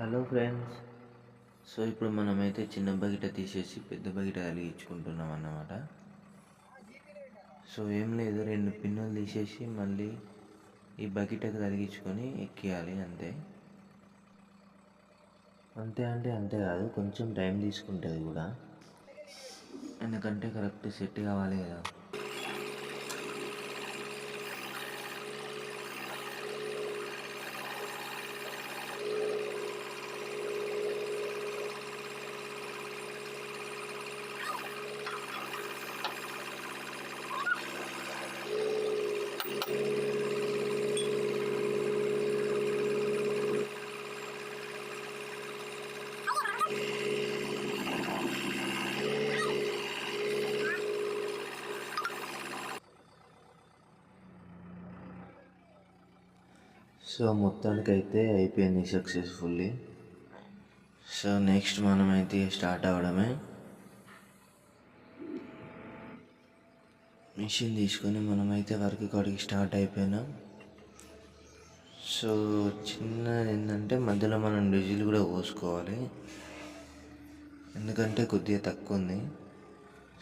Hello friends. So ఇప్పుడు మనమైతే చిన్న బకెట తీసేసి పెద్ద బకెట కలిగించుకుంటున్నాం అన్నమాట. సో ఏం లేదు రెండు పిన్నులు తీసేసి మళ్ళీ ఈ బకెట్కి తగిలించుకొని ఎక్కియాలి అంతే. అంతే అంటే అంతే కాదు కొంచెం టైం తీసుకుంటుంది కూడా. ఎందుకంటే కరెక్ట్ సెట్ కావాలి కదా. సో మొత్తానికైతే అయిపోయింది సక్సెస్ఫుల్లీ సో నెక్స్ట్ మనమైతే స్టార్ట్ అవ్వడమే మిషన్ తీసుకొని మనమైతే వర్క్ కాడికి స్టార్ట్ అయిపోయినాం. సో చిన్న ఏంటంటే మధ్యలో మనం డీజిల్ కూడా పోసుకోవాలి. ఎందుకంటే కొద్దిగా తక్కువ ఉంది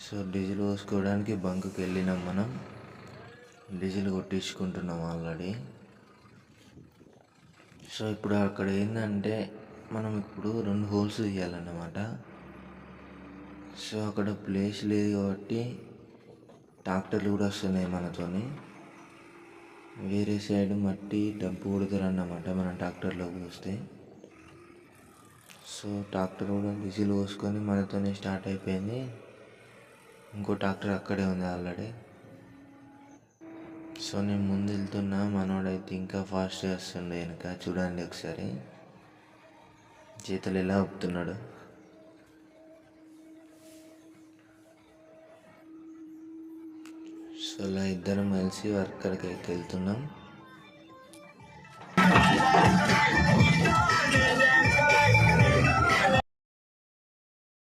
సో డీజిల్ పోసుకోవడానికి బంకుకి వెళ్ళినాం మనం. Diesel కొట్టించుకుంటున్నాం already. సో ఇప్పుడు అక్కడ ఏంటంటే మనం ఇప్పుడు రెండు హోల్స్ తీయాలన్నమాట. సో అక్కడ ప్లేస్ లేదు కాబట్టి ట్రాక్టర్లు కూడా వస్తున్నాయి మనతోని. వేరే సైడ్ మట్టి డబ్బు కొడతారన్నమాట మన ట్రాక్టర్లోకి వస్తే. సో ట్రాక్టర్ కూడా డీజిల్ పోసుకొని మనతోనే స్టార్ట్ అయిపోయింది. ఇంకో ట్రాక్టర్ అక్కడే ఉంది ఆల్రెడీ. సో నేను ముందు వెళ్తున్నా మనోడైతే ఇంకా ఫాస్ట్ వస్తుండే వెనక. చూడండి ఒకసారి. చేతులు ఎలా ఒప్పుతున్నాడు సో అలా ఇద్దరం కలిసి వర్కర్కి అయితే వెళ్తున్నాం.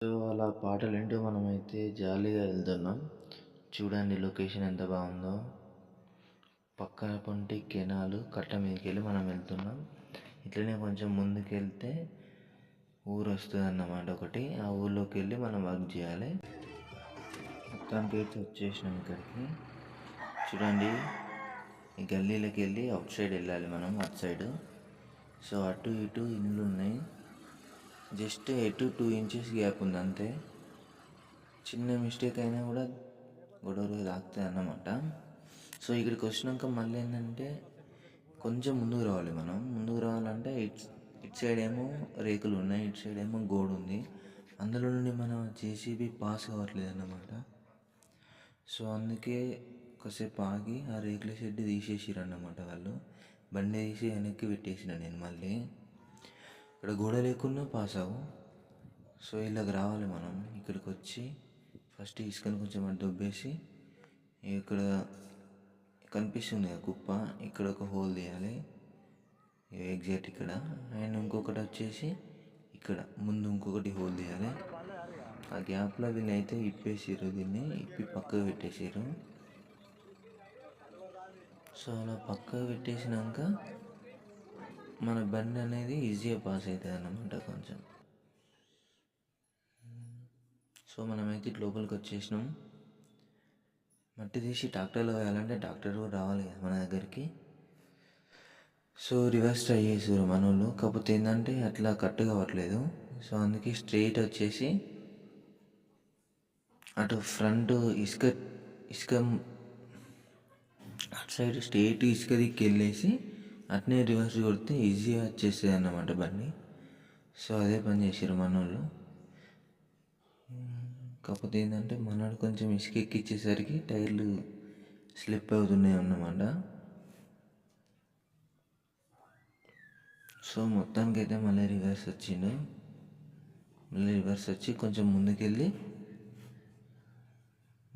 సో అలా పాటలు వింటూ మనమైతే జాలీగా వెళ్తున్నాం. చూడండి లొకేషన్ ఎంత బాగుందో. పక్కన పొంటి కెనాలు కట్ట మీదకి వెళ్ళి మనం వెళ్తున్నాం. ఇట్లనే కొంచెం ముందుకెళ్తే ఊరు వస్తుంది అన్నమాట ఒకటి. ఆ ఊర్లోకి వెళ్ళి మనం వర్క్ చేయాలి. మొత్తానికి అయితే వచ్చేసినాం ఇక్కడికి. చూడండి ఈ గల్లీలోకి వెళ్ళి అవుట్ సైడ్ వెళ్ళాలి మనం అటు సైడ్. సో అటు ఇటు ఇండ్లు ఉన్నాయి జస్ట్ ఎటు టూ ఇంచెస్ గ్యాప్ ఉంది అంతే చిన్న మిస్టేక్ అయినా కూడా గొడవలు తాకుతాయి అన్నమాట. సో ఇక్కడికి వచ్చినాక మళ్ళీ ఏంటంటే కొంచెం ముందుకు రావాలి మనం. ముందుకు రావాలంటే ఇట్ ఇటు సైడ్ ఏమో రేకులు ఉన్నాయి ఇటు సైడ్ ఏమో గోడ ఉంది. అందులో నుండి మనం జేసీబీ పాస్ కావట్లేదు అన్నమాట. సో అందుకే కాసేపు ఆగి ఆ రేకుల షెడ్ తీసేసిరు అన్నమాట వాళ్ళు. బండి తీసి వెనక్కి పెట్టేసిన నేను మళ్ళీ. ఇక్కడ గోడ లేకుండా పాస్ అవ్వు. సో ఇలాగ రావాలి మనం. ఇక్కడికి వచ్చి ఫస్ట్ ఇసుకని కొంచెం దొబ్బేసి ఇక్కడ కనిపిస్తుంది కుప్ప. ఇక్కడ ఒక హోల్ తీయాలి. ఎగ్జాక్ట్ ఇక్కడ. అండ్ ఇంకొకటి వచ్చేసి ఇక్కడ. ముందు ఇంకొకటి హోల్ తీయాలి. ఆ గ్యాప్లో దీన్ని అయితే ఇప్పేసారు దీన్ని. ఇప్పి పక్కకు పెట్టేసారు సో అలా పక్కకు పెట్టేసినాక మన బండి అనేది ఈజీగా పాస్ అవుతుంది అన్నమాట కొంచెం. సో మనమైతే లోపలికి వచ్చేసినాం. మట్టి తీసి ట్రాక్టర్లో వేయాలంటే డాక్టర్ కూడా రావాలి కదా మన దగ్గరికి. సో రివర్స్ ట్రై చేసారు మన వాళ్ళు కాకపోతే ఏంటంటే అట్లా కట్ కావట్లేదు. సో అందుకే స్ట్రైట్ వచ్చేసి అటు ఫ్రంట్ ఇసుక ఇసుక అటు సైడ్ స్ట్రైట్ ఇసుక దిక్కి వెళ్ళేసి అట్నే రివర్స్ కొడితే ఈజీగా వచ్చేస్తుంది అన్నమాట బండి. సో అదే పని చేసారు మన వాళ్ళు కాకపోతే ఏంటంటే మనోడు కొంచెం ఇసుక ఎక్కిచ్చేసరికి టైర్లు స్లిప్ అవుతున్నాయి అన్నమాట సో మొత్తానికి అయితే మళ్ళీ రివర్స్ వచ్చిండు. మళ్ళీ రివర్స్ వచ్చి కొంచెం ముందుకెళ్ళి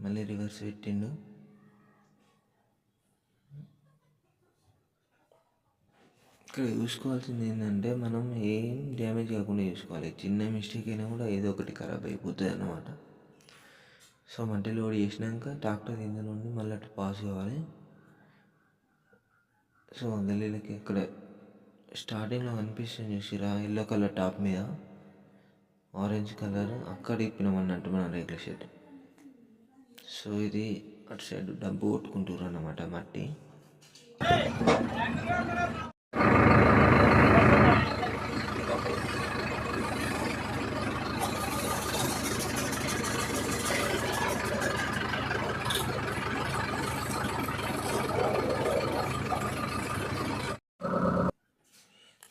మళ్ళీ రివర్స్ పెట్టిండు. ఇక్కడ చూసుకోవాల్సింది ఏంటంటే మనం ఏం డ్యామేజ్ కాకుండా చూసుకోవాలి. చిన్న మిస్టేక్ అయినా కూడా ఏదో ఒకటి ఖరాబ్ అయిపోతుంది అన్నమాట సో మట్టి లోడ్ చేసినాక ట్రాక్టర్ ఇందులో ఉండి మళ్ళీ అటు పాస్ కావాలి. సో గల్లీలకి ఇక్కడ స్టార్టింగ్లో కనిపిస్తుంది చూసిరా ఎల్లో కలర్ టాప్ మీద. ఆరెంజ్ కలర్ అక్కడ ఇప్పినాం అన్నట్టు మన రేకుల షెడ్ సో ఇది అటు సైడ్ డబ్బు కొట్టుకుంటారు అన్నమాట మట్టి.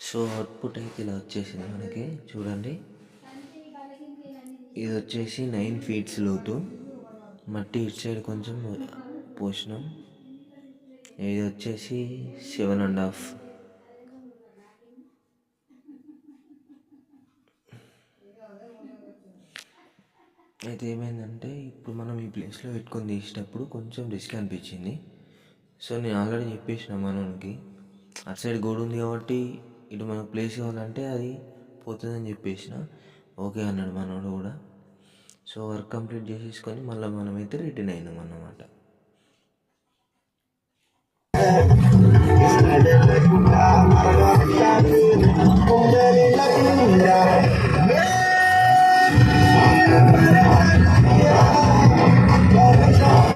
సో అవుట్పుట్ అయితే ఇలా వచ్చేసింది మనకి. చూడండి. ఇది వచ్చేసి నైన్ ఫీట్స్ లోతు. మట్టి ఇటు సైడ్ కొంచెం పోసినాం. ఇది వచ్చేసి సెవెన్ అండ్ హాఫ్ అయితే ఏమైందంటే ఇప్పుడు మనం ఈ ప్లేస్లో పెట్టుకొని తీసేటప్పుడు కొంచెం రిస్క్ అనిపించింది. సో నేను ఆల్రెడీ చెప్పేసిన మనకి అటు సైడ్ గోడ ఉంది కాబట్టి ఇటు మనకు ప్లేస్ కావాలంటే అది పోతుందని చెప్పేసిన. ఓకే అన్నాడు మనోడు కూడా. సో వర్క్ కంప్లీట్ చేసేసుకొని మళ్ళీ మనమైతే రిటర్న్ అయినాం అన్నమాట. Yeah.